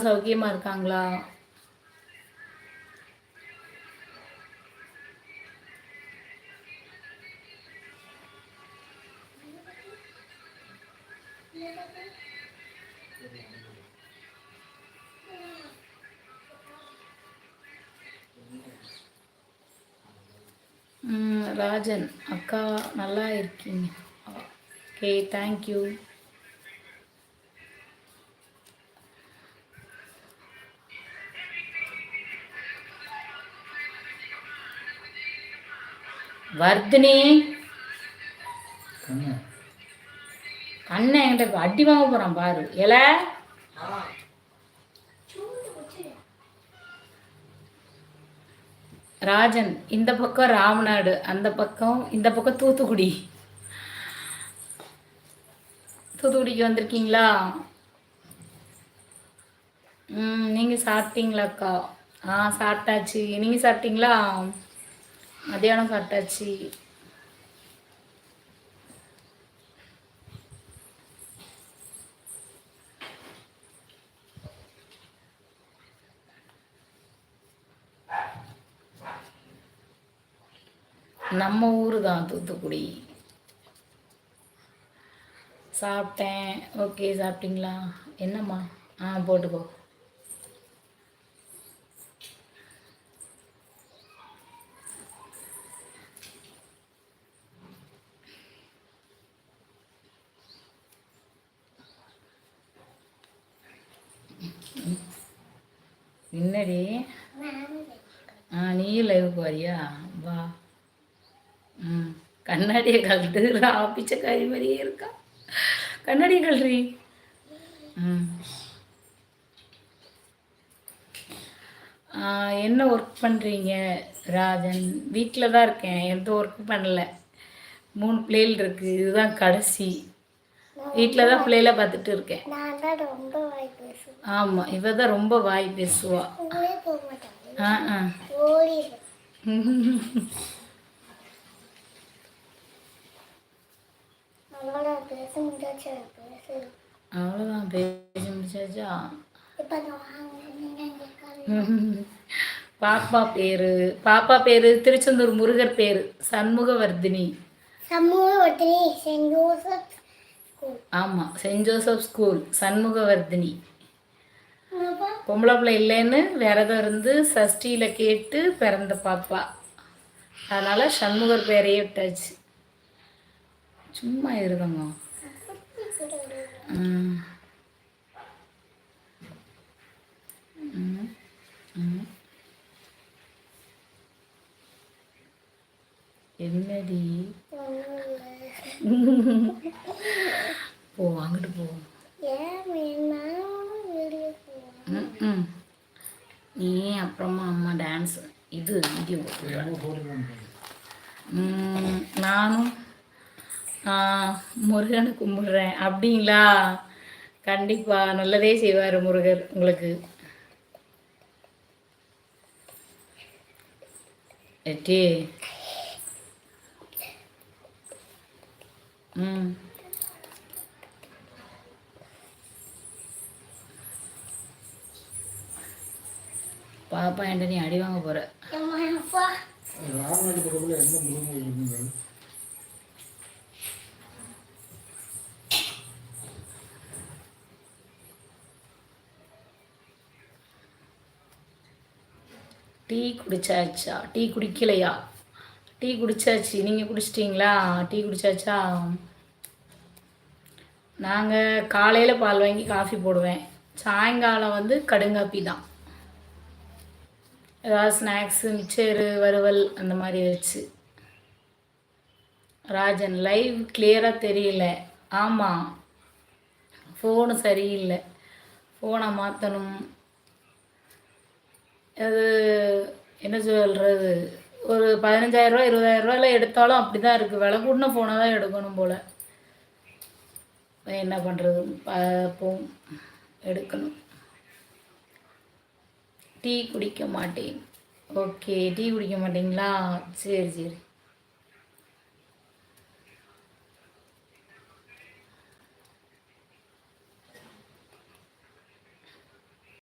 எல்லாரும் சௌக்கியமாக இருக்காங்களா ராஜன் அக்கா நல்லா இருக்கீங்க. Okay thank you Vardhini. கண்ணு. அண்ணன் என்கிட்ட அடி வாங்க போறான் பாரு. எல ராஜன் இந்த பக்கம் ராமநாடு அந்த பக்கம் இந்த பக்கம் தூத்துக்குடி. தூத்துக்குடிக்கு வந்திருக்கீங்களா? ம் நீங்கள் சாப்பிட்டீங்களாக்கா? ஆ சாப்பிட்டாச்சு. நீங்கள் சாப்பிட்டீங்களா? மத்தியானம் சாப்பிட்டாச்சு. நம்ம ஊர் தான் தூத்துக்குடி. சாப்பிட்டேன். ஓகே சாப்பிட்டீங்களா? என்னம்மா? ஆ போட்டுக்கோ. என்னடி? ஆ நீயும் லைவுக்கு வரியா? வா. ம் கண்ணாடியை கழட்டு. ஆப்பிச்ச கறி மாதிரியே இருக்கா? கண்ணாடியை கழறி. ம் என்ன ஒர்க் பண்ணுறீங்க ராஜன்? வீட்டில் தான் இருக்கேன். எந்த ஒர்க்கும் பண்ணலை. மூணு பிள்ளைகள் இருக்குது இதுதான் கடைசி. வீட்டில் தான் பிள்ளைகளை பார்த்துட்டு இருக்கேன். ஆமாம் இவ தான் ரொம்ப வாய் பேசுவா. ஆ அவ்வளோதான் பேசி முடிச்சாச்சா பாப்பா பேரு பாப்பா பேரு திருச்செந்தூர் முருகர் பேரு சண்முகவர்தினி. சமூக ஒருத்தனி சென்ட் ஜோசப். ஆமாம் சென்ட் ஜோசப் ஸ்கூல் சண்முகவர்தினி. பொம்பளை பிள்ளை இல்லைன்னு விரதம் இருந்து சஷ்டியில் கேட்டு பிறந்த பாப்பா. அதனால் சண்முகர் பேரையே விட்டாச்சு. சும்மா இருதங்க என்னடி? போ அங்கிட்டு போ. நீ அப்புறமா அம்மா டான்ஸ் இது வீடியோ நானும் முருகனை கும்பிடுறேன். அப்படிங்களா? கண்டிப்பாக நல்லதே செய்வார் முருகர் உங்களுக்கு. எட்டி. ம். பாப்பா என்கிட்ட நீ அடி வாங்க போகிற ராமநாடு பக்கத்தில் எந்த முருகன் டீ குடிச்சாச்சா? டீ குடிக்கலையா? டீ குடிச்சாச்சு. நீங்கள் குடிச்சிட்டிங்களா? டீ குடிச்சாச்சா? நாங்கள் காலையில் பால் வாங்கி காஃபி போடுவேன். சாயங்காலம் வந்து கடுங்காப்பி தான். ஏதாவது ஸ்நாக்ஸு மிச்சரு வறுவல் அந்த மாதிரி வச்சு. ராஜன் லைவ் கிளியராக தெரியல. ஆமாம் ஃபோனு சரியில்லை. ஃபோனை மாற்றணும் அது என்ன சொல்கிறது ஒரு பதினஞ்சாயிரரூவா இருபதாயிரரூவாயில் எடுத்தாலும் அப்படி தான் இருக்குது விலை கூடின ஃபோனை தான் எடுக்கணும் போல். என்ன பண்ணுறது பார்ப்போம். எடுக்கணும். டீ குடிக்க மாட்டேன். ஓகே டீ குடிக்க மாட்டீங்களா? சரி சரி.